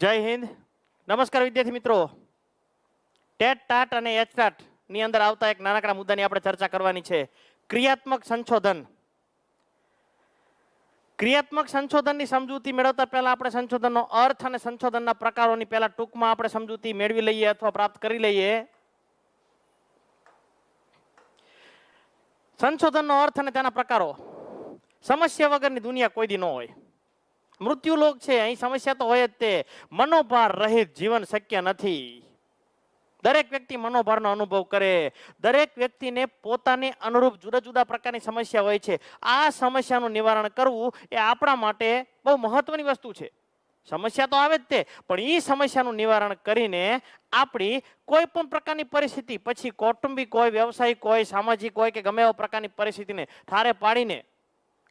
જય હિન્દ. નમસ્કાર વિદ્યાર્થી મિત્રો. ટેટ ટાટ અને એચ ટાટની અંદર આવતા એક નાનકડા મુદ્દાની આપણે ચર્ચા કરવાની છે. ક્રિયાત્મક સંશોધન. ક્રિયાત્મક સંશોધનની સમજૂતી મેળવતા પહેલા આપણે સંશોધનનો અર્થ અને સંશોધનના પ્રકારોની પહેલા ટૂંકમાં આપણે સમજૂતી મેળવી લઈએ અથવા પ્રાપ્ત કરી લઈએ. સંશોધનનો અર્થ અને તેના પ્રકારો. સમસ્યા વગરની દુનિયા કોઈ દી ન હોય. મૃત્યુલોક છે, અહીં સમસ્યા તો હોય જ તે. મનોભાર રહિત જીવન શક્ય નથી. દરેક વ્યક્તિ મનોભારનો અનુભવ કરે. દરેક વ્યક્તિને પોતાને અનુરૂપ જુદા જુદા પ્રકારની સમસ્યા હોય છે. આ સમસ્યાનું નિવારણ કરવું એ આપણા માટે બહુ મહત્વની વસ્તુ છે. સમસ્યા તો આવે જ તે, પણ એ સમસ્યાનું નિવારણ કરીને આપણી કોઈ પણ પ્રકારની પરિસ્થિતિ, પછી કૌટુંબિક હોય, વ્યવસાયિક હોય, સામાજિક હોય કે ગમે એવા પ્રકારની પરિસ્થિતિને ઠારે પાડીને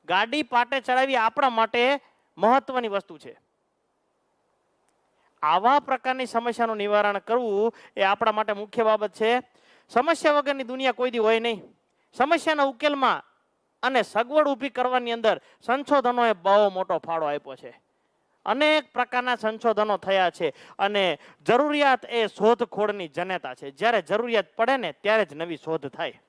ગાડી પાટે ચડાવી આપણા માટે મહત્વની વસ્તુ છે. આવા પ્રકારની સમસ્યાનું નિવારણ કરવું એ આપણા માટે મુખ્ય બાબત છે. સમસ્યા વગરની દુનિયા કોઈ દી હોય નહીં. સમસ્યાના ઉકેલમાં અને સગવડ ઊભી કરવાની અંદર સંશોધનોએ બહુ મોટો ફાળો આપ્યો છે. અનેક પ્રકારના સંશોધનો થયા છે અને જરૂરિયાત એ શોધખોળની જનેતા છે. જ્યારે જરૂરિયાત પડે ને ત્યારે જ નવી શોધ થાય.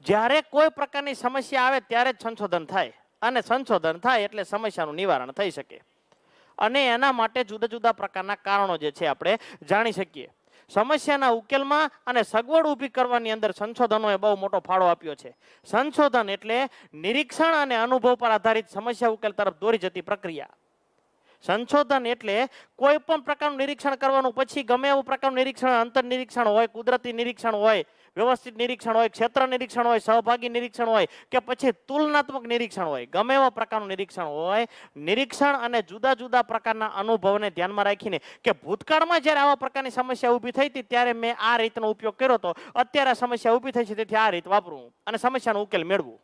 જ્યારે કોઈ પ્રકારની સમસ્યા આવે ત્યારે જ સંશોધન થાય. અને સંશોધન થાય એટલે સમસ્યાનું નિવારણ થઈ શકે. અને એના માટે જુદા જુદા પ્રકારના કારણો જે છે આપણે જાણી શકીએ. સમસ્યાના ઉકેલમાં અને સગવડ ઊભી કરવાની અંદર સંશોધનોએ બહુ મોટો ફાળો આપ્યો છે. સંશોધન એટલે નિરીક્ષણ અને અનુભવ પર આધારિત સમસ્યા ઉકેલ તરફ દોરી જતી પ્રક્રિયા. સંશોધન એટલે કોઈ પણ પ્રકારનું નિરીક્ષણ કરવાનું પછી ગમે એવું પ્રકારનું નિરીક્ષણ, અંતર નિરીક્ષણ હોય, કુદરતી નિરીક્ષણ હોય વ્યવસ્થિત નિરીક્ષણ હોય, ક્ષેત્ર નિરીક્ષણ હોય, સહભાગી નિરીક્ષણ હોય કે પછી તુલનાત્મક નિરીક્ષણ હોય, ગમે એવા પ્રકારનું નિરીક્ષણ હોય, નિરીક્ષણ અને જુદા જુદા પ્રકારના અનુભવને ધ્યાનમાં રાખીને કે ભૂતકાળમાં જ્યારે આવા પ્રકારની સમસ્યા ઊભી થઈ હતી ત્યારે મેં આ રીતનો ઉપયોગ કર્યો હતો, અત્યારે આ સમસ્યા ઊભી થઈ છે, તેથી આ રીત વાપરવું અને સમસ્યાનો ઉકેલ મેળવું.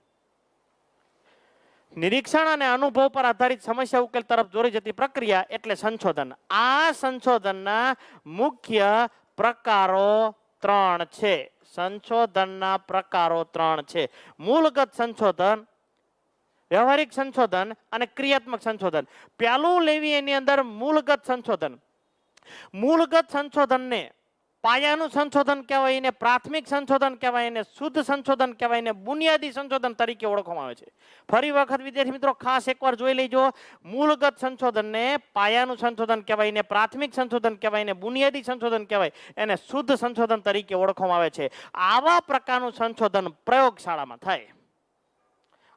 નિરીક્ષણ અને અનુભવ પર આધારિત સમસ્યા ઉકેલ તરફ દોરી જતી પ્રક્રિયા એટલે સંશોધન. આ સંશોધનના મુખ્ય પ્રકારો ત્રણ છે. સંશોધનના પ્રકારો ત્રણ છે. મૂળગત સંશોધન, વ્યવહારિક સંશોધન અને ક્રિયાત્મક સંશોધન. પહેલું લેવી એની અંદર મૂળગત સંશોધન. મૂળગત સંશોધનને પાયાનું સંશોધન કહેવાય, એને પ્રાથમિક સંશોધન કહેવાય, એને શુદ્ધ સંશોધન કહેવાય, એને બુનિયાદી સંશોધન તરીકે ઓળખવામાં આવે છે. ફરી વખત વિદ્યાર્થી મિત્રો, ખાસ એકવાર જોઈ લેજો. મૂળગત સંશોધનને પાયાનું સંશોધન કહેવાય, એને પ્રાથમિક સંશોધન કહેવાય, એને બુનિયાદી સંશોધન કહેવાય, એને શુદ્ધ સંશોધન તરીકે ઓળખવામાં આવે છે. આવા પ્રકારનું સંશોધન પ્રયોગશાળામાં થાય.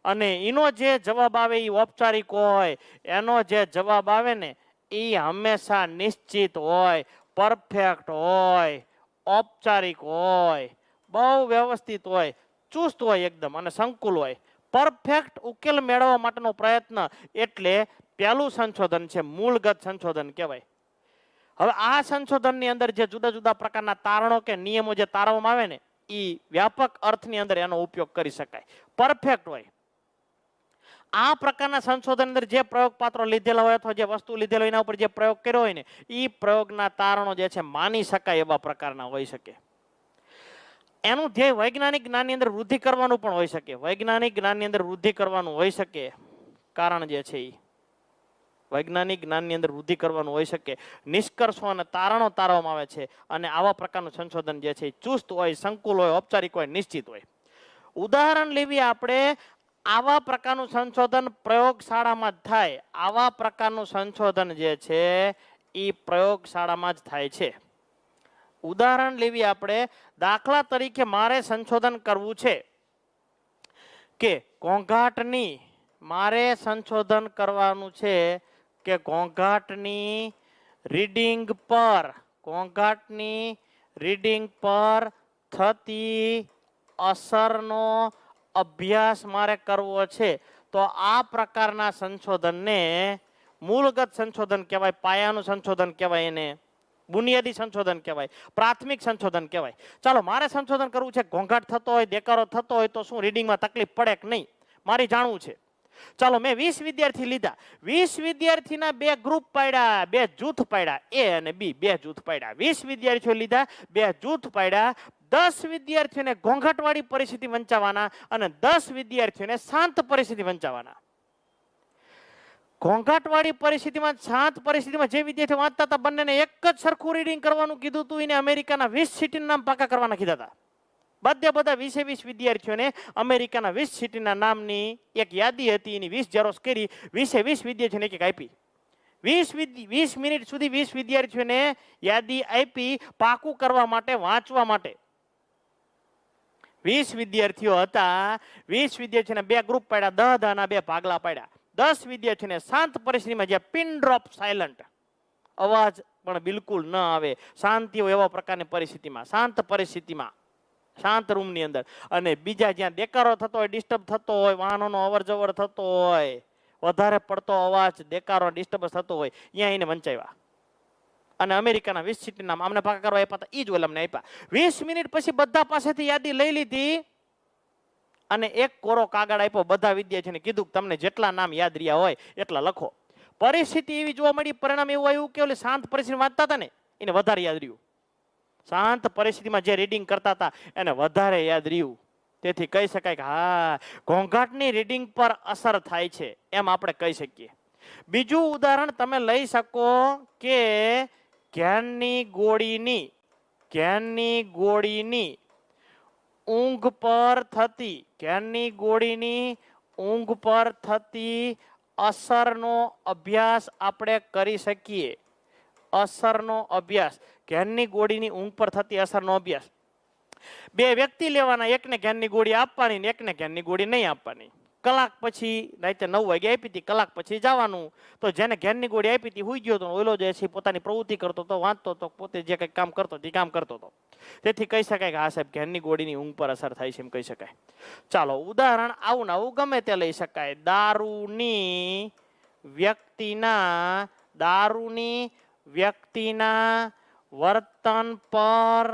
અને એનો જે જવાબ આવે એ ઔપચારિક હોય, એનો જે જવાબ આવે ને એ હંમેશા નિશ્ચિત હોય. પરફેક્ટ હોય, ઔપચારિક હોય, બહુ વ્યવસ્થિત હોય, ચુસ્ત હોય એકદમ અને સંકુલ હોય. પરફેક્ટ ઉકેલ મેળવવા માટેનો પ્રયત્ન એટલે પહેલું સંશોધન છે, મૂળગત સંશોધન કહેવાય. હવે આ સંશોધનની અંદર જે જુદા જુદા પ્રકારના તારણો કે નિયમો જે તારવવામાં આવે ને એ વ્યાપક અર્થની અંદર એનો ઉપયોગ કરી શકાય. પરફેક્ટ હોય આ પ્રકારના સંશોધન અંદર જે પ્રયોગ પાત્રો લીધેલા હોય અથવા જે વસ્તુ લીધેલો એના ઉપર જે પ્રયોગ કર્યો હોય ને એ પ્રયોગના તારણો જે છે માની શકાય એવા પ્રકારના હોઈ શકે. એનું ધ્યેય વૈજ્ઞાનિક જ્ઞાનની અંદર વૃદ્ધિ કરવાનું પણ હોઈ શકે. વૈજ્ઞાનિક જ્ઞાનની અંદર વૃદ્ધિ કરવાનું હોઈ શકે. કારણ જે છે એ વૈજ્ઞાનિક જ્ઞાનની અંદર વૃદ્ધિ કરવાનું હોઈ શકે. નિષ્કર્ષો અને તારણો તારવામાં આવે છે અને આવા પ્રકારનું સંશોધન જે છે એ ચુસ્ત હોય, સંકુલ હોય, ઔપચારિક હોય, નિશ્ચિત હોય. ઉદાહરણ લેવી આપણે આવા પ્રકારનું સંશોધન પ્રયોગશાળામાં જ થાય. આવા પ્રકારનું સંશોધન જે છે, એ પ્રયોગશાળામાં જ થાય છે. ઉદાહરણ લેવી આપણે. દાખલા તરીકે મારે સંશોધન કરવું છે કે ઘોંઘાટની, મારે સંશોધન કરવાનું છે કે ઘોંઘાટની રીડિંગ પર, ઘોંઘાટની રીડિંગ પર થતી અસરનો અભ્યાસ મારે કરવો છે, તો આ પ્રકારના સંશોધનને મૂળગત સંશોધન કહેવાય, પાયાનું સંશોધન કહેવાય એને, બુનિયાદી સંશોધન કહેવાય, પ્રાથમિક સંશોધન કહેવાય. ચાલો, મારે સંશોધન કરવું છે, ઘોંઘાટ થતો હોય દેકારો થતો હોય, તો શું રીડિંગમાં તકલીફ પડે કે નહીં? મારે જાણવું છે. ચાલો, મેં વીસ વિદ્યાર્થી લીધા. વીસ વિદ્યાર્થીના બે ગ્રુપ પાડ્યા, બે જૂથ પાડ્યા, એ અને બી, બે જૂથ પાડ્યા. વીસ વિદ્યાર્થીઓ લીધા, બે જૂથ પાડ્યા દસ વિદ્યાર્થીઓને ઘોંઘાટવાળી પરિસ્થિતિ વંચાવવાના અને દસ વિદ્યાર્થીઓને શાંત પરિસ્થિતિ વંચાવવાના ઘોંઘાટવાળી પરિસ્થિતિમાં, શાંત પરિસ્થિતિમાં જે વિદ્યાર્થીઓ વાંચતા હતા, બંનેને એક જ સરખું રીડિંગ કરવાનું કીધું હતું, એને અમેરિકાના વીસ સિટીના નામ પાકા કરવાના કીધા હતા. બધા બધા વીસે વીસ વિદ્યાર્થીઓને અમેરિકાના વીસ સિટીના નામની એક યાદી હતી, એની વીસ જેરોસ કરી, વીસે વીસ વિદ્યાર્થીઓને એક આપી. વીસ વીસ મિનિટ સુધી વીસ વિદ્યાર્થીઓને યાદી આપી પાકું કરવા માટે, વાંચવા માટે. વીસ વિદ્યાર્થીઓ હતા. વીસ વિદ્યાર્થીને બે ગ્રુપ પાડ્યા, દહ દહના બે ભાગલા પાડ્યા. દસ વિદ્યાર્થીને શાંત પરિસ્થિતિમાં જે પિન ડ્રોપ સાયલન્ટ અવાજ પણ બિલકુલ ન આવે. શાંતિ હોય એવા પ્રકારની પરિસ્થિતિમાં, શાંત પરિસ્થિતિમાં, શાંત રૂમની અંદર. અને બીજા જ્યાં દેકારો થતો હોય ડિસ્ટર્બ થતો હોય, વાહનોનો અવર જવર થતો હોય, વધારે પડતો અવાજ દેકારો ડિસ્ટર્બન્સ થતો હોય, ત્યાં એને વંચાવ્યા. અને અમેરિકાના વીસ સિટીના અમને ભાગા કરવા આપ્યા હતા. એ જ ઓલા અમને આપ્યા. વીસ મિનિટ પછી બધા પાસેથી યાદી લઈ લીધી અને એક કોરો કાગળ આપ્યો. બધા વિદ્યાર્થીઓને કીધું તમને જેટલા નામ યાદ રહ્યા હોય એટલા લખો. પરિસ્થિતિ એવી જોવા મળી. પરિણામ એવું આવ્યું કે ઓલી શાંત પરિસ્થિતિ વાંચતા હતા ને, એને વધારે યાદ રહ્યું. શાંત પરિસ્થિતિમાં જે રીડિંગ કરતા હતા, એને વધારે યાદ રહ્યું. તેથી કહી શકાય કે હા, ઘોંઘાટની રીડિંગ પર અસર થાય છે. એમ આપણે કહી શકીએ. બીજું ઉદાહરણ તમે લઈ શકો કે જ્ઞાનની ગોળીની જ્ઞાનની ગોળીની ઊંઘ પર થતી જ્ઞાનની ગોળીની ઊંઘ પર થતી અસરનો અભ્યાસ આપણે કરી શકીએ. અસરનો અભ્યાસ. જ્ઞાનની ગોળીની ઊંઘ પર થતી અસરનો અભ્યાસ? બે વ્યક્તિ લેવાના, એકને જ્ઞાનની ગોળી આપવાની ને એકને જ્ઞાનની ગોળી નહીં આપવાની. કલાક પછી રાતે નવ વાગે આપી હતી, કલાક પછી જવાનું. તો જેને ઘેરની ગોળી આપી હતી, હુઈ ગયો તો ઓલો જે છે, પોતાની પ્રવૃત્તિ કરતો હતો, વાંચતો હતો, પોતે જે કંઈક કામ કરતો તે કામ કરતો હતો. તેથી કહી શકાય કે, હા સાહેબ, ઘેરની ગોળીની ઊંઘ પર અસર થાય છે, એમ કહી શકાય. ચાલો, ઉદાહરણ આવું આવું ગમે તે લઈ શકાય. દારૂની વ્યક્તિના દારૂની વ્યક્તિના વર્તન પર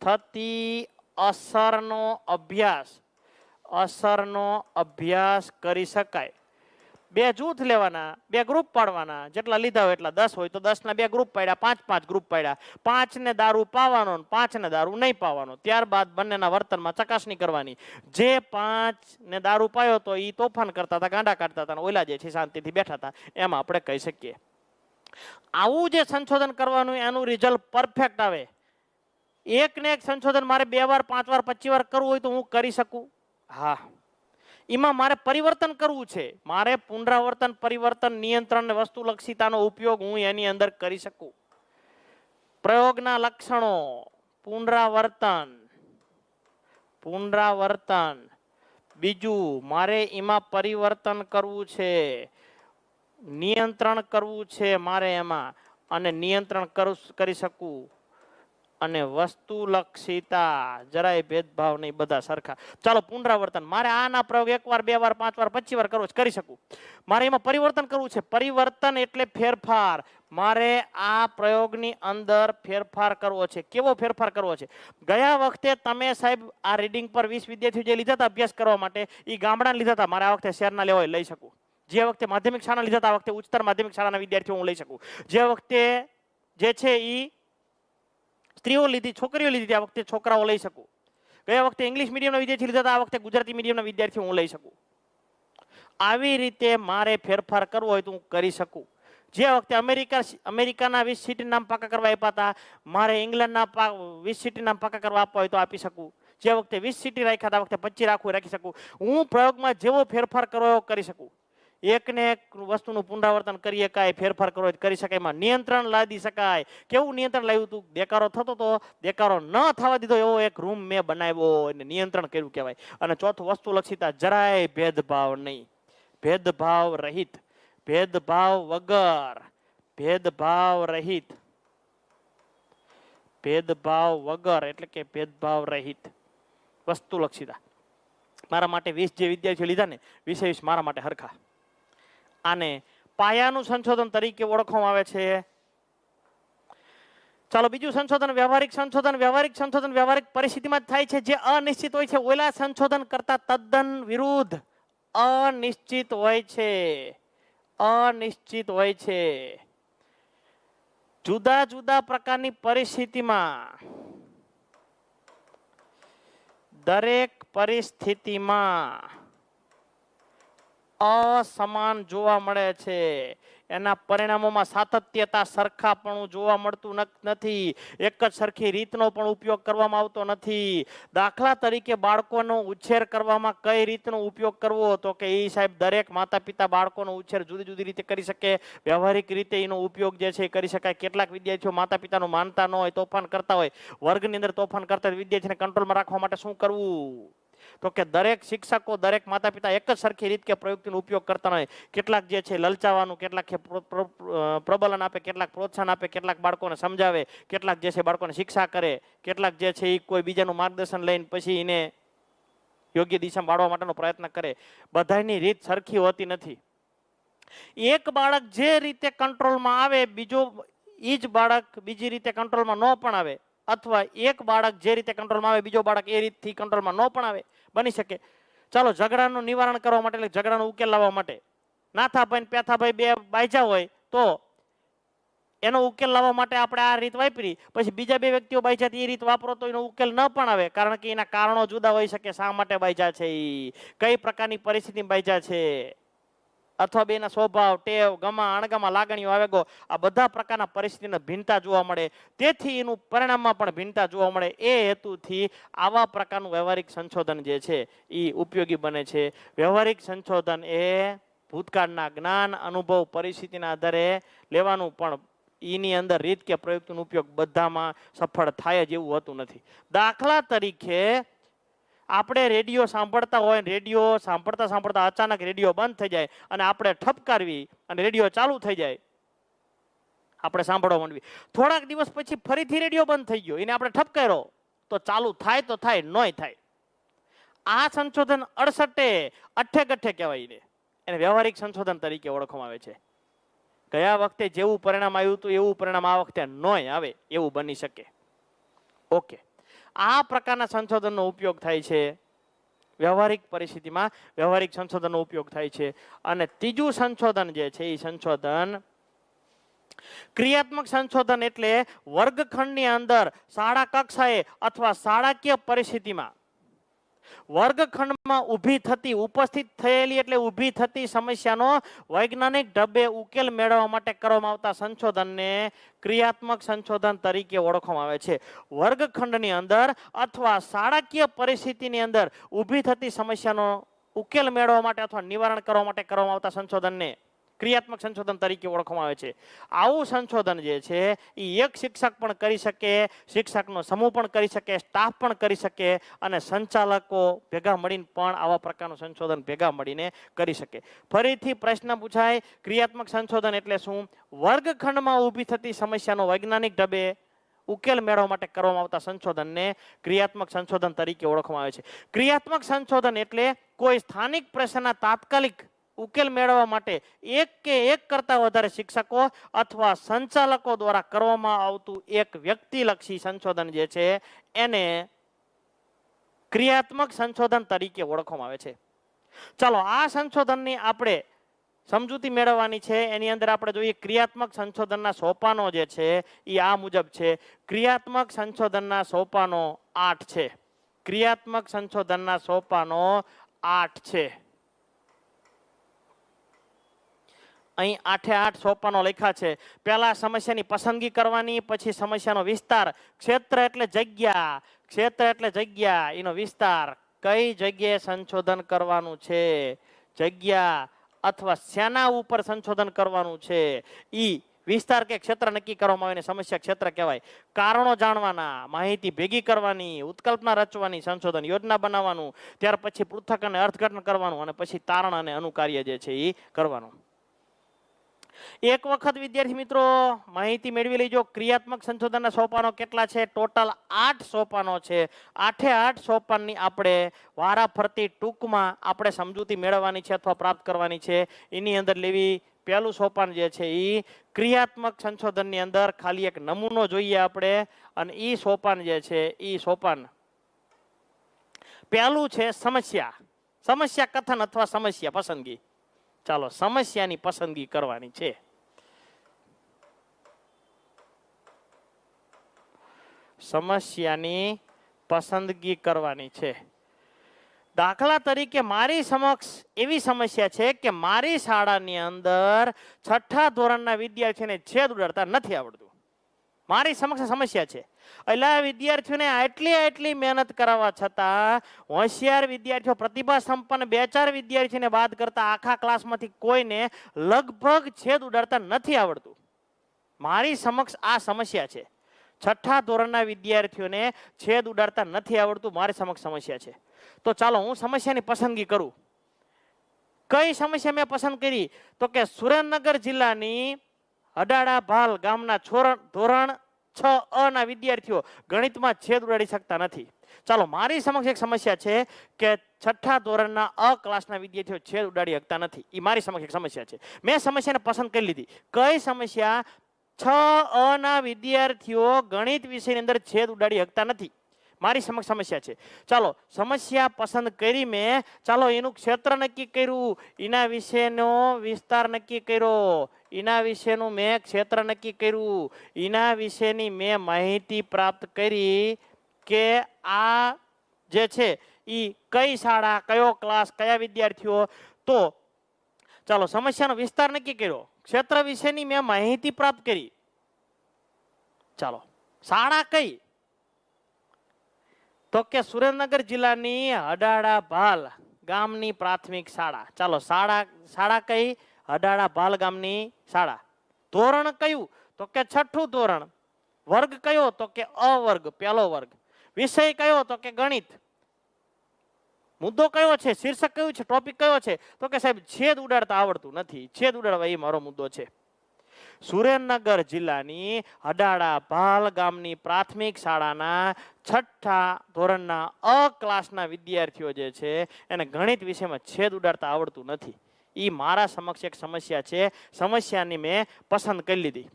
થતી અસરનો અભ્યાસ. અસરનો અભ્યાસ કરી શકાય. બે જૂથ લેવાના, બે ગ્રુપ પાડવાના. જેટલા લીધા હોય એટલા દસ હોય તો દસના બે ગ્રુપ પાડ્યા, પાંચ પાંચ ગ્રુપ પાડ્યા. પાંચને દારૂ પાવાનો પાંચને દારૂ નહીં પાવાનો. ત્યારબાદ બંનેના વર્તનમાં ચકાસણી કરવાની. જે પાંચને દારૂ પાયો તો એ તોફાન કરતા હતા, ગાંડા કાઢતા હતા ઓલા જે છે શાંતિથી બેઠા હતા, એમ આપણે કહી શકીએ. આવું જે સંશોધન કરવાનું એનું રિઝલ્ટ પરફેક્ટ આવે. એક ને એક સંશોધન મારે બે વાર, પાંચ વાર, પચીસ વાર કરવું હોય તો હું કરી શકું? હા. એમાં મારે પરિવર્તન કરવું છે. મારે પુનરાવર્તન, પરિવર્તન, નિયંત્રણ વસ્તુલક્ષિતાનો ઉપયોગ હું એની અંદર કરી શકું. પ્રયોગના લક્ષણો, પુનરાવર્તન પુનરાવર્તન. બીજું, મારે એમાં પરિવર્તન કરવું છે. નિયંત્રણ કરવું છે મારે એમાં. અને નિયંત્રણ કરી શકું. અને વસ્તુલક્ષિતા, જરાય ભેદભાવ નહીં, બધા સરખા. ચાલો, પુનરાવર્તન. મારે આના પ્રયોગ એકવાર, બે વાર, પાંચ વાર, પચીસ વાર કરવો છે, કરી શકું. મારે એમાં પરિવર્તન કરવું છે. પરિવર્તન એટલે ફેરફાર. મારે આ પ્રયોગની અંદર ફેરફાર કરવો છે. કેવો ફેરફાર કરવો છે? ગયા વખતે તમે સાહેબ આ રીડિંગ પર વીસ વિદ્યાર્થીઓ જે લીધા હતા અભ્યાસ કરવા માટે એ ગામડાને લીધા હતા. મારે આ વખતે શહેરના લેવા લઈ શકું. જે વખતે માધ્યમિક શાળા લીધા હતા, આ વખતે ઉચ્ચતર માધ્યમિક શાળાના વિદ્યાર્થીઓ હું લઈ શકું. જે વખતે જે છે એ સ્ત્રીઓ લીધી, છોકરીઓ લીધી, આ વખતે છોકરાઓ લઈ શકું. ગયા વખતે ઇંગ્લિશ મીડિયમના વિદ્યાર્થી લીધા હતા, આ વખતે ગુજરાતી મીડિયમના વિદ્યાર્થીઓ હું લઈ શકું. આવી રીતે મારે ફેરફાર કરવો હોય તો હું કરી શકું. જે વખતે અમેરિકા અમેરિકાના વીસ સિટી નામ પાકા કરવા આપ્યા હતા, મારે ઇંગ્લેન્ડના વીસ સિટી નામ પાકા કરવા આપવા હોય તો આપી શકું. જે વખતે વીસ સીટી રાખ્યા હતા વખતે પચીસ રાખવું રાખી શકું. હું પ્રયોગમાં જેવો ફેરફાર કરવો એવો કરી શકું. એકને એક વસ્તુનું પુનરાવર્તન કરી શકાય ફેરફાર કરવો કરી શકાય, એમાં નિયંત્રણ લાદી શકાય. કેવું નિયંત્રણ લાવ્યું હતું? દેકારો થતો તો દેકારો ન થવા દીધો એવો એક રૂમ મેં બનાવ્યો એને નિયંત્રણ કર્યું કહેવાય. અને ચોથું વસ્તુ લક્ષિતા, જરાય ભેદભાવ નહીં. ભેદભાવ રહિત. ભેદભાવ વગર. ભેદભાવ રહિત. ભેદભાવ વગર એટલે કે ભેદભાવ રહિત. વસ્તુ લક્ષિતા. મારા માટે વીસ જે વિદ્યાર્થીઓ લીધા ને, વીસે વીસ મારા માટે હરખા. આને પાયાનું સંશોધન તરીકે ઓળખવામાં આવે છે. ચાલો, બીજું સંશોધન, વ્યવહારિક સંશોધન. વ્યવહારિક સંશોધન વ્યવહારિક પરિસ્થિતિમાં થાય છે. જે અનિશ્ચિત હોય છે, ઓલા સંશોધન કરતા તદ્દન વિરુદ્ધ અનિશ્ચિત હોય છે. અનિશ્ચિત હોય છે. જુદા જુદા પ્રકારની પરિસ્થિતિમાં, દરેક પરિસ્થિતિમાં અસમાન જોવા મળે છે. એના પરિણામોમાં સાતત્યતા સરખાપણું જોવા મળતું નથી. એક જ સરખી રીતનો પણ ઉપયોગ કરવામાં આવતો નથી. દાખલા તરીકે બાળકોનો ઉછેર કરવામાં કઈ રીતનો ઉપયોગ કરવો? તો કે એ સાહેબ દરેક માતા પિતા બાળકોનો ઉછેર જુદી જુદી રીતે કરી શકે. વ્યવહારિક રીતે એનો ઉપયોગ જે છે એ કરી શકાય. કેટલાક વિદ્યાર્થીઓ માતા પિતાનું માનતા ન હોય તોફાન કરતા હોય. વર્ગની અંદર તોફાન કરતા હોય, વિદ્યાર્થીને કંટ્રોલમાં રાખવા માટે શું કરવું? તો કે દરેક શિક્ષકો, દરેક માતા પિતા એક જ સરખી રીત કે પ્રયુક્તિનો ઉપયોગ કરતા હોય. કેટલાક જે છે લલચાવાનું, કેટલાક પ્રબલન આપે, કેટલાક પ્રોત્સાહન આપે, કેટલાક બાળકોને સમજાવે, કેટલાક જે છે બાળકોને શિક્ષા કરે, કેટલાક જે છે એ કોઈ બીજાનું માર્ગદર્શન લઈને પછી એને યોગ્ય દિશામાં વાળવા માટેનો પ્રયત્ન કરે. બધાની રીત સરખી હોતી નથી. એક બાળક જે રીતે કંટ્રોલમાં આવે, બીજો એ જ બાળક બીજી રીતે કંટ્રોલમાં ન પણ આવે અથવા એક બાળક જે રીતે કંટ્રોલમાં આવે, બીજો બાળક એ રીતથી કંટ્રોલમાં ન પણ આવે, બની શકે. ચાલો, ઝઘડાનું નિવારણ કરવા માટે એટલે ઝઘડાનો ઉકેલ લાવવા માટે. નાથાભાઈ ને પેથાભાઈ બે બાયજા હોય, તો એનો ઉકેલ લાવવા માટે આપણે આ રીત વાપરી. પછી બીજા બે વ્યક્તિઓ બાયજા એ રીત વાપરો તો એનો ઉકેલ ન પણ આવે, કારણ કે એના કારણો જુદા હોઈ શકે, શા માટે બાયજા છે કઈ પ્રકારની પરિસ્થિતિ બાયજા છે? અથવા બેના સ્વભાવ, ટેવ, ગમા, અણગમા, લાગણીઓ આવેગો આ બધા પ્રકારના પરિસ્થિતિને ભિન્નતા જોવા મળે. તેથી એનું પરિણામમાં પણ ભિન્નતા જોવા મળે. એ હેતુથી આવા પ્રકારનું વ્યવહારિક સંશોધન જે છે એ ઉપયોગી બને છે. વ્યવહારિક સંશોધન એ ભૂતકાળના જ્ઞાન, અનુભવ, પરિસ્થિતિના આધારે લેવાનું પણ એની અંદર રીત કે પ્રયુક્તનો ઉપયોગ બધામાં સફળ થાય જ એવું હોતું નથી. દાખલા તરીકે આપણે રેડિયો સાંભળતા હોય રેડિયો સાંભળતા સાંભળતા અચાનક રેડિયો બંધ થઈ જાય અને આપણે ઠપકારવી અને રેડિયો ચાલુ થઈ જાય. આપણે સાંભળવા માંડવી થોડાક દિવસ પછી ફરીથી રેડિયો બંધ થઈ ગયો. એને આપણે ઠપકાર્યો. તો ચાલુ થાય તો થાય, નોય થાય. આ સંશોધન અડસઠે અઠે ગઠે કહેવાય એને. એને વ્યવહારિક સંશોધન તરીકે ઓળખવામાં આવે છે. ગયા વખતે જેવું પરિણામ આવ્યું હતું, એવું પરિણામ આ વખતે નોય આવે, એવું બની શકે. ઓકે. આ પ્રકારના સંશોધનનો ઉપયોગ થાય છે. વ્યવહારિક પરિસ્થિતિમાં વ્યવહારિક સંશોધનનો ઉપયોગ થાય છે. અને ત્રીજું સંશોધન જે છે, એ સંશોધન ક્રિયાત્મક સંશોધન એટલે વર્ગખંડની અંદર શાળા કક્ષાએ અથવા શાળાકીય પરિસ્થિતિમાં વર્ગખંડમાં ઊભી થતી, ઉપસ્થિત થયેલી એટલે ઊભી થતી સમસ્યાનો વૈજ્ઞાનિક ઢબે ઉકેલ મેળવવા માટે કરવામાં આવતા સંશોધનને ક્રિયાત્મક સંશોધન તરીકે ઓળખવામાં આવે છે. વર્ગખંડની અંદર અથવા શાળાકીય પરિસ્થિતિની અંદર ઊભી થતી સમસ્યાનો ઉકેલ મેળવવા માટે અથવા નિવારણ કરવા માટે કરવામાં આવતા સંશોધનને ક્રિયાત્મક સંશોધન તરીકે ઓળખવામાં આવે છે. આવું સંશોધન જે છે એ એક શિક્ષક પણ કરી શકે, શિક્ષકનો સમૂહ પણ કરી શકે સ્ટાફ પણ કરી શકે અને સંચાલકો ભેગા મળીને પણ આવા પ્રકારનું સંશોધન ભેગા મળીને કરી શકે. ફરીથી પ્રશ્ન પૂછાય, ક્રિયાત્મક સંશોધન એટલે શું? વર્ગખંડમાં ઊભી થતી સમસ્યાનો વૈજ્ઞાનિક ઢબે ઉકેલ મેળવવા માટે કરવામાં આવતા સંશોધનને ક્રિયાત્મક સંશોધન તરીકે ઓળખવામાં આવે છે. ક્રિયાત્મક સંશોધન એટલે કોઈ સ્થાનિક પ્રશ્નના તાત્કાલિક ઉકેલ મેળવવા માટે એક કે એક કરતાં વધારે શિક્ષકો અથવા સંચાલકો દ્વારા કરવામાં આવતું એક વ્યક્તિલક્ષી સંશોધન જે છે, એને ક્રિયાત્મક સંશોધન તરીકે ઓળખવામાં આવે છે. ચાલો, આ સંશોધનની આપણે સમજૂતી મેળવવાની છે. એની અંદર આપણે જોઈએ ક્રિયાત્મક સંશોધનના સોપાનો જે છે, એ આ મુજબ છે. ક્રિયાત્મક સંશોધનના સોપાનો આઠ છે. ક્રિયાત્મક સંશોધનના સોપાનો આઠ છે. અહીં આઠે આઠ સોપાનો લખ્યા છે. પહેલા સમસ્યાની પસંદગી કરવાની, પછી સમસ્યાનો વિસ્તાર. ક્ષેત્ર એટલે જગ્યા. ક્ષેત્ર એટલે જગ્યા. એનો વિસ્તાર કઈ જગ્યાએ સંશોધન કરવાનું છે? જગ્યા અથવા શેના ઉપર સંશોધન કરવાનું છે? ઈ વિસ્તાર કે ક્ષેત્ર નક્કી કરવામાં આવે સમસ્યા ક્ષેત્ર કહેવાય. કારણો જાણવાના, માહિતી ભેગી કરવાની, ઉત્કલ્પના રચવાની, સંશોધન યોજના બનાવવાનું, ત્યાર પછી પૃથક અને અર્થઘટન કરવાનું અને પછી તારણ અને અનુકાર્ય જે છે એ કરવાનું. એક વખત વિદ્યાર્થી મિત્રો, માહિતી મેળવી લેજો. ક્રિયાત્મક સંશોધનના સોપાનો કેટલા છે? ટોટલ આઠ સોપાનો છે. આઠે આઠ સોપાનની આપણે વારાફરતી ટૂંકમાં આપણે સમજૂતી મેળવવાની છે અથવા પ્રાપ્ત કરવાની છે. એની અંદર લેવી પહેલું સોપાન જે છે એ ક્રિયાત્મક સંશોધનની અંદર ખાલી એક નમૂનો જોઈએ આપણે. અને એ સોપાન જે છે એ સોપાન પહેલું છે સમસ્યા. સમસ્યા કથન અથવા સમસ્યા પસંદગી. ચાલો, સમસ્યાની પસંદગી કરવાની છે. સમસ્યાની પસંદગી કરવાની છે. દાખલા તરીકે મારી સમક્ષ એવી સમસ્યા છે કે મારી શાળાની અંદર છઠ્ઠા ધોરણના વિદ્યાર્થીને છેદ ઉડાડતા નથી આવડતું. મારી સમક્ષ સમસ્યા છે. એટલે વિદ્યાર્થીઓને આટલી આટલી મહેનત કરાવવા છતાં, હોશિયાર વિદ્યાર્થીઓ, પ્રતિભા સંપન્ન બે ચાર વિદ્યાર્થીઓને બાદ કરતા આખા ક્લાસમાંથી કોઈને લગભગ છેદ ઉડાડતા નથી આવડતું. મારી સમક્ષ આ સમસ્યા છે. છઠ્ઠા ધોરણના વિદ્યાર્થીઓને છેદ ઉડાડતા નથી આવડતું, મારી સમક્ષ સમસ્યા છે. તો ચાલો હું સમસ્યાની પસંદગી કરું. કઈ સમસ્યા મેં પસંદ કરી? તો કે સુરેન્દ્રનગર જિલ્લાની અડાડા ભાલ ગામના છોરણ, ધોરણ છ અના વિદ્યાર્થીઓ ગણિતમાં છેદ ઉડાડી શકતા નથી. ચાલો, મારી સમક્ષ એક સમસ્યા છે કે છઠ્ઠા ધોરણના અ ક્લાસના વિદ્યાર્થીઓ છેદ ઉડાડી શકતા નથી. એ મારી સમક્ષ એક સમસ્યા છે. મેં સમસ્યાને પસંદ કરી લીધી. કઈ સમસ્યા છ અના વિદ્યાર્થીઓ ગણિત વિષયની અંદર છેદ ઉડાડી શકતા નથી? મારી સમક્ષ સમસ્યા છે. ચાલો, સમસ્યા પસંદ કરી મેં. ચાલો, એનું ક્ષેત્ર નક્કી કર્યું. એના વિશેનો વિસ્તાર નક્કી કર્યો. એના વિશેનું મેં ક્ષેત્ર નક્કી કર્યું. એના વિશેની મેં માહિતી પ્રાપ્ત કરી કે આ જે છે એ કઈ શાળા, કયો ક્લાસ, કયા વિદ્યાર્થીઓ? તો ચાલો, સમસ્યાનો વિસ્તાર નક્કી કર્યો. ક્ષેત્ર વિશેની મેં માહિતી પ્રાપ્ત કરી. ચાલો, શાળા કઈ? તો કે સુરેન્દ્રનગર જિલ્લાની અડાડા ભાલ ગામની પ્રાથમિક શાળા. ચાલો, શાળા શાળા કઈ? હડાડા ભાલ ગામની શાળા. ધોરણ કયું? તો કે છઠ્ઠું ધોરણ. વર્ગ કયો? તો કે અવર્ગ વર્ગ પહેલો વર્ગ. વિષય કયો? તો કે ગણિત. મુદ્દો કયો છે? શીર્ષક કયું છે? ટોપિક કયો છે? તો કે સાહેબ, છેદ ઉડાડતા આવડતું નથી. છેદ ઉડાડવા એ મારો મુદ્દો છે. સુરેન્દ્રનગર જિલ્લાની અડાળા ભાલ ગામની પ્રાથમિક શાળાના છઠ્ઠા ધોરણના અ ક્લાસના વિદ્યાર્થીઓ જે છે, એને ગણિત વિષયમાં છેદ ઉડાડતા આવડતું નથી. એ મારા સમક્ષ એક સમસ્યા છે. સમસ્યાની મેં પસંદ કરી લીધી.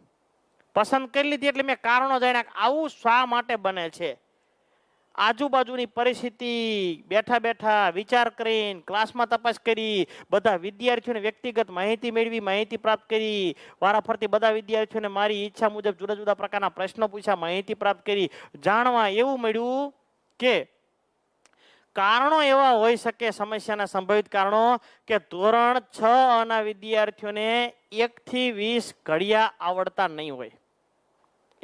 પસંદ કરી લીધી એટલે મેં કારણો જાણ્યા આવું શા માટે બને છે? આજુબાજુની પરિસ્થિતિ, બેઠા બેઠા વિચાર કરીને, ક્લાસમાં તપાસ કરી, બધા વિદ્યાર્થીઓને વ્યક્તિગત માહિતી મેળવી, માહિતી પ્રાપ્ત કરી, વારાફરતી બધા વિદ્યાર્થીઓને મારી ઈચ્છા મુજબ જુદા જુદા પ્રકારના પ્રશ્નો પૂછ્યા, માહિતી પ્રાપ્ત કરી. જાણવા એવું મળ્યું કે કારણો એવા હોઈ શકે, સમસ્યાના સંભવિત કારણો કે ધોરણ છ ના વિદ્યાર્થીઓને એકથી વીસ ઘડિયા આવડતા નહીં હોય.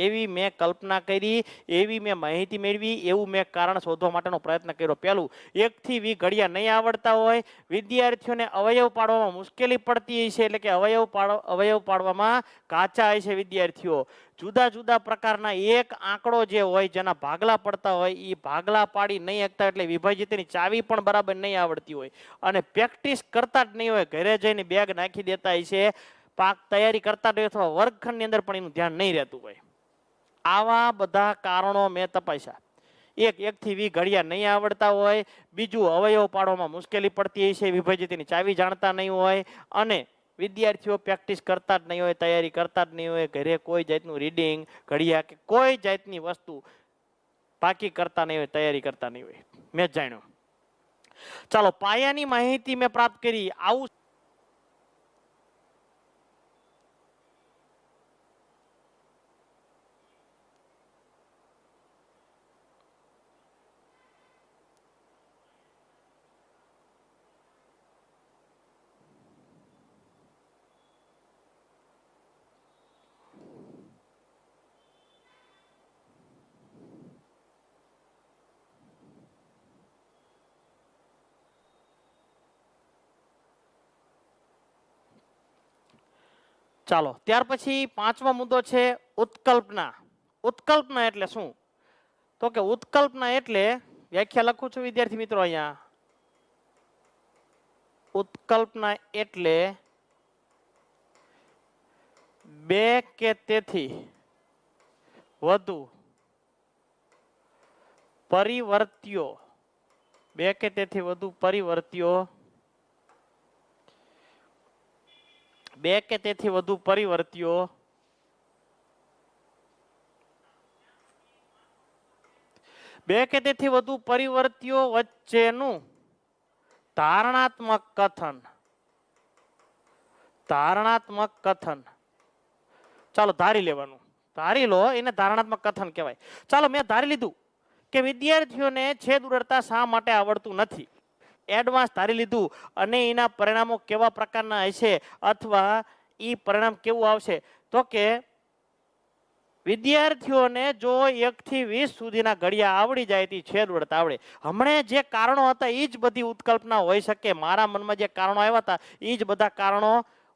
એવી મેં કલ્પના કરી, એવી મેં માહિતી મેળવી, એવું મેં કારણ શોધવા માટેનો પ્રયત્ન કર્યો. પહેલું એકથી વી ઘડિયા નહીં આવડતા હોય, વિદ્યાર્થીઓને અવયવ પાડવામાં મુશ્કેલી પડતી હોય છે એટલે કે અવયવ પાડ, અવયવ પાડવામાં કાચા હોય છે વિદ્યાર્થીઓ. જુદા જુદા પ્રકારના એક આંકડો જે હોય, જેના ભાગલા પડતા હોય એ ભાગલા પાડી નહીં શકતા એટલે વિભાજિતની ચાવી પણ બરાબર નહીં આવડતી હોય. અને પ્રેક્ટિસ કરતા જ નહીં હોય, ઘરે જઈને બેગ નાખી દેતા હોય છે પાક તૈયારી કરતા હોય અથવા વર્ગખંડની અંદર પણ એનું ધ્યાન નહીં રહેતું હોય. આવા બધા કારણો મેં તપાસ્યા. એક, એકથી વી ઘડિયા નહીં આવડતા હોય, બીજું અવયવ પાડવામાં મુશ્કેલી પડતી હોય છે, વિભાજિતની ચાવી જાણતા નહીં હોય, અને વિદ્યાર્થીઓ પ્રેક્ટિસ કરતા જ નહીં હોય, તૈયારી કરતા જ નહીં હોય, ઘરે કોઈ જાતનું રીડિંગ ઘડિયા કે કોઈ જાતની વસ્તુ પાકી કરતા નહીં હોય, તૈયારી કરતા નહીં હોય. મેં જાણ્યું. ચાલો, પાયાની માહિતી મેં પ્રાપ્ત કરી. આવું ચાલો, ત્યાર પછી પાંચમો મુદ્દો છે ઉત્કલ્પના. ઉત્કલ્પના એટલે શું? તો કે ઉત્કલ્પના એટલે, વ્યાખ્યા લખું છું વિદ્યાર્થી મિત્રો અહીંયા. ઉત્કલ્પના એટલે બે કે તેથી વધુ પરિવર્ત્યો. બે કે તેથી વધુ પરિવર્ત્યો બે કે તેથી વધુ પરિવર્તીઓ? બે કે તેથી વધુ પરિવર્તીઓ વચ્ચેનું ધારણાત્મક કથન. ધારણાત્મક કથન. ચાલો ધારી લેવાનું. ધારી લો, એને ધારણાત્મક કથન કહેવાય. ચાલો, મેં ધારી લીધું કે વિદ્યાર્થીઓને છેદ ઉડતા શા માટે આવડતું નથી? એડવાન્સ ધારી લીધું અને એના પરિણામો કેવા પ્રકારના હશે અથવા એ પરિણામ કેવું આવશે? તો કે વિદ્યાર્થીઓને જો એકથી વીસ સુધીના ઘડિયા આવડી જાય તે છેદ ઉડતા આવડે હમણાં જે કારણો હતા એ જ બધી ઉત્કલ્પના હોઈ શકે. મારા મનમાં જે કારણો આવ્યા હતા એ જ બધા કારણો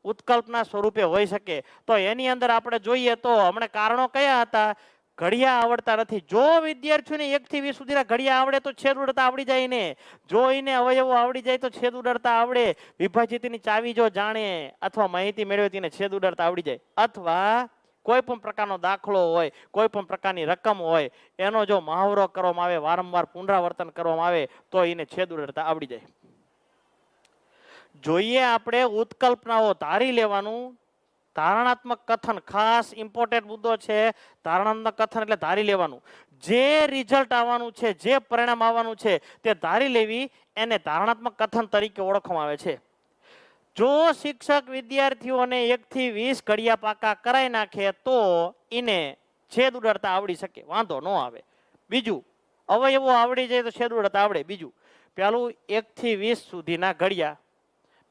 ઉત્કલ્પના સ્વરૂપે હોઈ શકે. તો એની અંદર આપણે જોઈએ તો હમણાં કારણો કયા હતા? ઘડિયા આવડતા નથી. જો વિદ્યાર્થીઓને એકથી વીસ સુધીના ઘડિયા આવડે તો છેદ ઉડતા આવડી જાય ને. જો એને અવયવો આવડી જાય તો છેદ ઉડાડતા આવડે. વિભાજિતની ચાવી જો જાણે અથવા માહિતી મેળવે તેને છેદ ઉડાડતા આવડી જાય. અથવા કોઈ પણ પ્રકારનો દાખલો હોય, કોઈ પણ પ્રકારની રકમ હોય, એનો જો મહાવરો કરવામાં આવે, વારંવાર પુનરાવર્તન કરવામાં આવે, તો એને છેદ ઉડરતા આવડી જાય. જોઈએ આપણે ઉત્કલ્પનાઓ ધારી લેવાનું. ધારણાત્મક કથન, ખાસ ઇમ્પોર્ટન્ટ મુદ્દો છે ધારણાત્મક કથન એટલે ધારી લેવાનું. જે રિઝલ્ટ આવવાનું છે, જે પરિણામ આવવાનું છે, તે ધારી લેવી, એને ધારણાત્મક કથન તરીકે ઓળખવામાં આવે છે. જો શિક્ષક વિદ્યાર્થીઓને એકથી વીસ ઘડિયા પાકા કરાવી નાખે, તો એને છેદ ઉડાડતા આવડી શકે. વાંધો ન આવે. બીજું, અવયવો આવડી જાય તો છેદ ઉડાડતા આવડે. બીજું પહેલું એકથી વીસ સુધીના ઘડિયા.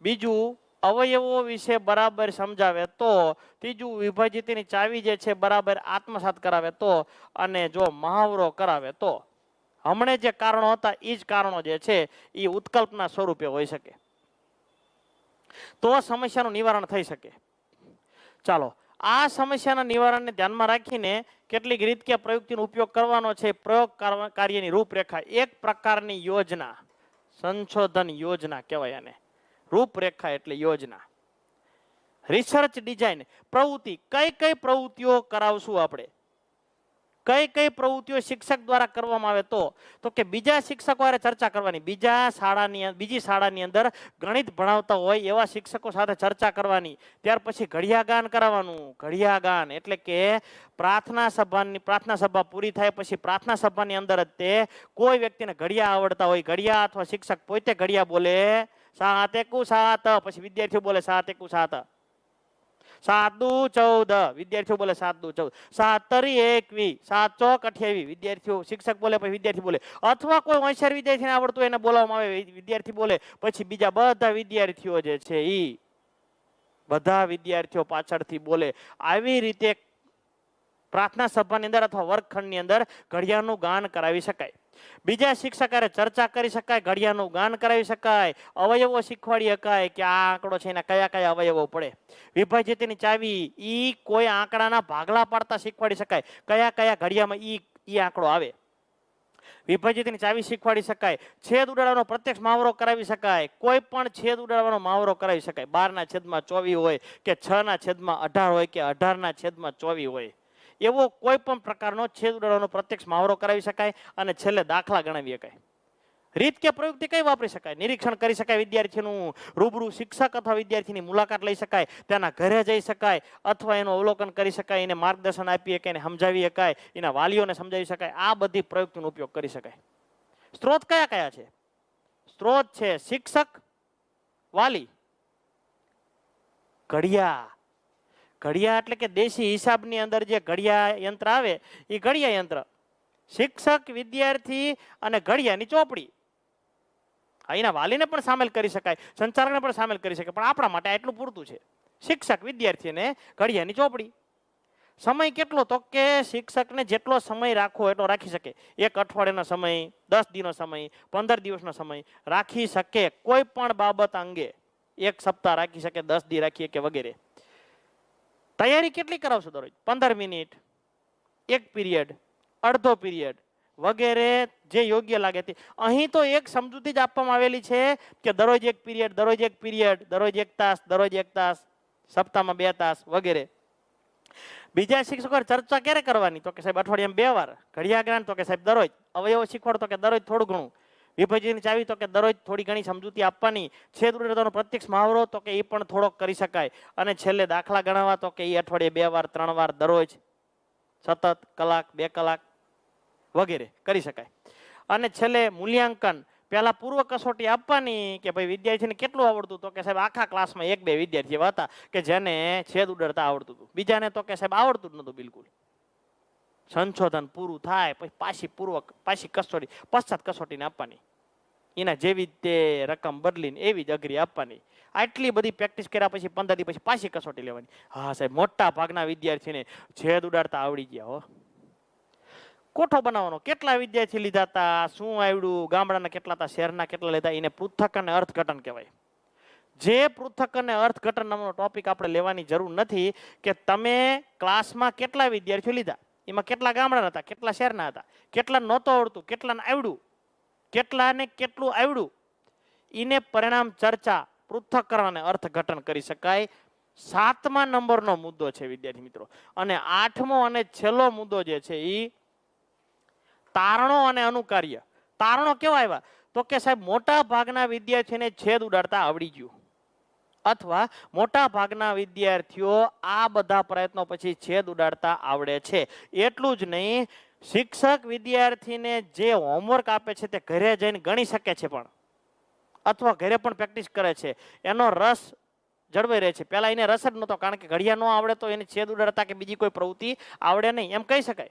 બીજું અવયવો વિશે બરાબર સમજાવે તો ત્રીજું વિભાજિતની ચાવી જે છે બરાબર આત્મસાત કરાવે તો અને જો મહાવરો કરાવે તો. હમણે જે કારણો હતા એ જ કારણો જે છે એ ઉત્કલ્પના સ્વરૂપે હોઈ શકે. તો સમસ્યાનું નિવારણ થઈ શકે. ચાલો, આ સમસ્યાના નિવારણને ધ્યાનમાં રાખીને કેટલીક રીત કે પ્રયુક્તિનો ઉપયોગ કરવાનો છે. પ્રયોગ કાર્યની રૂપરેખા એક પ્રકારની યોજના, સંશોધન યોજના કહેવાય આને. રૂપરેખા એટલે યોજના. રિસર્ચ ડિઝાઇન પ્રવૃત્તિ. કઈ કઈ પ્રવૃત્તિઓ કરાવશું આપણે? કઈ કઈ પ્રવૃત્તિઓ શિક્ષક દ્વારા કરવામાં આવે તો? તો કે બીજા શિક્ષકો ચર્ચા કરવાની. બીજા શાળાની બીજી શાળાની અંદર ગણિત ભણાવતા હોય એવા શિક્ષકો સાથે ચર્ચા કરવાની. ત્યાર પછી ઘડિયા ગાન કરાવવાનું. ઘડિયા ગાન એટલે કે પ્રાર્થના સભાની, પ્રાર્થના સભા પૂરી થાય પછી પ્રાર્થના સભાની અંદર જ તે કોઈ વ્યક્તિને ઘડિયા આવડતા હોય. ઘડિયા અથવા શિક્ષક પોતે ઘડિયા બોલે સાત એકુ સાત, પછી વિદ્યાર્થીઓ બોલે સાત એકુ સાત. સાત દુ ચૌદ, વિદ્યાર્થીઓ બોલે સાત દુ ચૌદ. સાત તરી એકવી, સાત ચોક અઠ્યાવી. વિદ્યાર્થીઓ, શિક્ષક બોલે, પછી વિદ્યાર્થી બોલે. અથવા કોઈ હોશિયાર વિદ્યાર્થીને આવડતું એને બોલાવવામાં આવે વિદ્યાર્થી બોલે. પછી બીજા બધા વિદ્યાર્થીઓ જે છે એ બધા વિદ્યાર્થીઓ પાછળથી બોલે. આવી રીતે પ્રાર્થના સભાની અંદર અથવા વર્ગખંડની અંદર ઘડિયાળનું ગાન કરાવી શકાય. બીજા શિક્ષક ચર્ચા કરી શકાય, ઘડિયાળનું ગાન કરાવી શકાય, અવયવો શીખવાડી શકાય કે આ આંકડો છે એના કયા કયા અવયવો પડે. વિભાજિતની ચાવી, ઈ કોઈ આંકડાના ભાગલા પાડતા શીખવાડી શકાય. કયા કયા ઘડિયામાં ઈ ઈ આંકડો આવે. વિભાજિતની ચાવી શીખવાડી શકાય. છેદ ઉડાડવાનો પ્રત્યક્ષ માવરો કરાવી શકાય. કોઈ પણ છેદ ઉડાડવાનો માવરો કરાવી શકાય. બારના છેદમાં ચોવી હોય કે છ ના છેદમાં અઢાર હોય કે અઢારના છેદમાં ચોવી હોય. એવો કોઈ પણ પ્રકારનો છેદ ઉડાડવાનો પ્રત્યક્ષ મહાવરો કરાવી શકાય અને છેલ્લે દાખલા ગણાવી શકાય. રીત કે પ્રયુક્તિ કઈ વાપરી શકાય? નિરીક્ષણ કરી શકાય વિદ્યાર્થીનું રૂબરૂ શિક્ષક અથવા વિદ્યાર્થીની મુલાકાત લઈ શકાય, તેના ઘરે જઈ શકાય અથવા એનું અવલોકન કરી શકાય, એને માર્ગદર્શન આપી શકાય એને સમજાવી શકાય એના વાલીઓને સમજાવી શકાય, આ બધી પ્રયુક્તિનો ઉપયોગ કરી શકાય. સ્ત્રોત કયા કયા છે? સ્ત્રોત છે શિક્ષક, વાલી, ઘડિયા. ઘડિયા એટલે કે દેશી હિસાબની અંદર જે ઘડિયા યંત્ર આવે એ ઘડિયા યંત્ર. શિક્ષક, વિદ્યાર્થી અને ઘડિયાની ચોપડી. અહીંના વાલીને પણ સામેલ કરી શકાય, સંચાલકને પણ સામેલ કરી શકાય, પણ આપણા માટે એટલું પૂરતું છે. શિક્ષક વિદ્યાર્થીને ઘડિયાની ચોપડી. સમય કેટલો તો કે શિક્ષકને જેટલો સમય રાખવો એટલો રાખી શકે. એક અઠવાડિયાનો સમય, દસ દિનનો સમય, પંદર દિવસનો સમય, રાખી શકે કોઈ પણ બાબત અંગે. એક સપ્તાહ રાખી શકે, દસ દી રાખીએ કે વગેરે. તૈયારી કેટલી કરાવશો દરરોજ? પંદર મિનિટ, એક પીરિયડ અડધો પીરિયડ વગેરે જે યોગ્ય લાગે તે. અહીં તો એક સમજૂતી જ આપવામાં આવેલી છે કે દરરોજ એક પીરિયડ દરરોજ એક પીરિયડ દરરોજ એક તાસ, દરરોજ એક તાસ, સપ્તાહમાં બે તાસ વગેરે. બીજા શિક્ષકો ચર્ચા ક્યારે કરવાની? તો કે સાહેબ અઠવાડિયામાં બે વાર. ઘડિયા જ્ઞાન તો કે સાહેબ દરરોજ. અવયવો શીખવાડો તો કે દરરોજ થોડું ઘણું. વિભાજનની ચાવી તો કે દરરોજ થોડી ઘણી સમજૂતી આપવાની. છેદ ઉડાડવાનો પ્રત્યક્ષ મહાવરો તો કે એ પણ થોડોક કરી શકાય. અને છેલ્લે દાખલા ગણાવવા તો કે એ અઠવાડિયે બે વાર, ત્રણ વાર દરરોજ સતત કલાક, બે કલાક વગેરે કરી શકાય. અને છેલ્લે મૂલ્યાંકન. પહેલાં પૂર્વ કસોટી આપવાની કે ભાઈ વિદ્યાર્થીને કેટલું આવડતું તો કે સાહેબ આખા ક્લાસમાં એક બે વિદ્યાર્થી એવા હતા કે જેને છેદ ઉડરતા આવડતું હતું. બીજાને તો કે સાહેબ આવડતું જ નહોતું બિલકુલ. સંશોધન પૂરું થાય, પછી પાછી પૂર્વ પાછી કસોટી પશ્ચાત કસોટીને આપવાની. એના જેવી તે રકમ બદલીને એવી જ અઘરી આપવાની. આટલી બધી પ્રેક્ટિસ કર્યા પછી પંદર દિવસ પછી પાછી કસોટી લેવાની. હા સાહેબ, મોટા ભાગના વિદ્યાર્થીને છેદ ઉડાડતા આવડી ગયા હો. કોઠો બનાવવાનો? કેટલા વિદ્યાર્થી લીધા હતા શું આવડ્યું? ગામડાના કેટલા હતા શહેરના કેટલા લીધા? એને પૃથક અને અર્થઘટન કહેવાય. જે પૃથક અને અર્થઘટન નામનો ટોપિક આપણે લેવાની જરૂર નથી કે તમે ક્લાસમાં કેટલા વિદ્યાર્થીઓ લીધા? એમાં કેટલા ગામડાના હતા? કેટલા શહેરના હતા? કેટલા નહોતો આવડતું? કેટલાને આવડ્યું? કેટલાને કેટલું આવડ્યું? એને પરિણામ ચર્ચા પૃથ્થકરણ કરવાને અર્થઘટન કરી શકાય. સાતમા નંબરનો મુદ્દો છે, વિદ્યાર્થી મિત્રો. અને આઠમો અને છેલ્લો મુદ્દો જે છે એ તારણો અને અનુકાર્ય. તારણો કેવા આવ્યા? તો કે સાહેબ મોટા ભાગના વિદ્યાર્થીને છેદ ઉડાડતા આવડી ગયું. અથવા મોટા ભાગના વિદ્યાર્થીઓ આ બધા પ્રયત્નો પછી છેદ ઉડાડતા આવડે છે. એટલું જ નહીં, શિક્ષક વિદ્યાર્થીને જે હોમવર્ક આપે છે તે ઘરે જઈને ગણી શકે છે પણ. અથવા ઘરે પણ પ્રેક્ટિસ કરે છે. એનો રસ જળવાઈ રહે છે. પહેલા એને રસ જ નહોતો, કારણ કે ઘડિયા ન આવડે તો એને છેદ ઉડાડતા કે બીજી કોઈ પ્રવૃત્તિ આવડે નહીં. એમ કહી શકાય.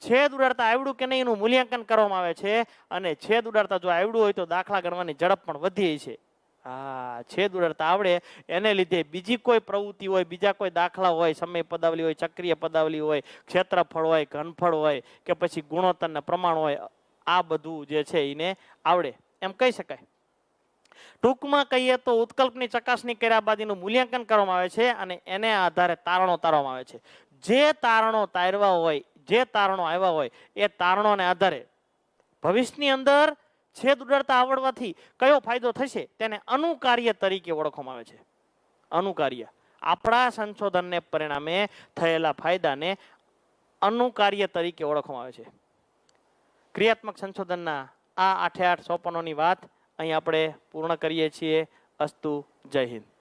છેદ ઉડાડતા આવડ્યું કે નહીં એનું મૂલ્યાંકન કરવામાં આવે છે. અને છેદ ઉડાડતા જો આવડ્યું હોય તો દાખલા ગણવાની ઝડપ પણ વધી છે. હા, છેદ ઉડાડતા આવડે. એને લીધે બીજી કોઈ પ્રવૃત્તિ હોય, બીજા કોઈ દાખલા હોય, સમય પદાવલી હોય, ચક્રીય પદાવલી હોય, ક્ષેત્રફળ હોય, ઘનફળ હોય કે પછી ગુણોત્તરના પ્રમાણ હોય, આ બધું જે છે એને આવડે. એમ કહી શકાય. ટૂંકમાં કહીએ તો ઉત્કલ્પની ચકાસણી કર્યા બાદનું મૂલ્યાંકન કરવામાં આવે છે અને એને આધારે તારણો તારવામાં આવે છે. જે તારણો તારવા હોય, જે તારણો આવ્યા હોય, એ તારણોને આધારે ભવિષ્યની અંદર છેદ ઉડાડતા આવડવાથી કયો ફાયદો થશે તેને અનુકાર્ય તરીકે ઓળખવામાં આવે છે. અનુકાર્ય. આપણા સંશોધનને પરિણામે થયેલા ફાયદાને અનુકાર્ય તરીકે ઓળખવામાં આવે છે. ક્રિયાત્મક સંશોધનના આ આઠે આઠ સોપનોની વાત અહીં આપણે પૂર્ણ કરીએ છીએ. અસ્તુ, જય હિન્દ.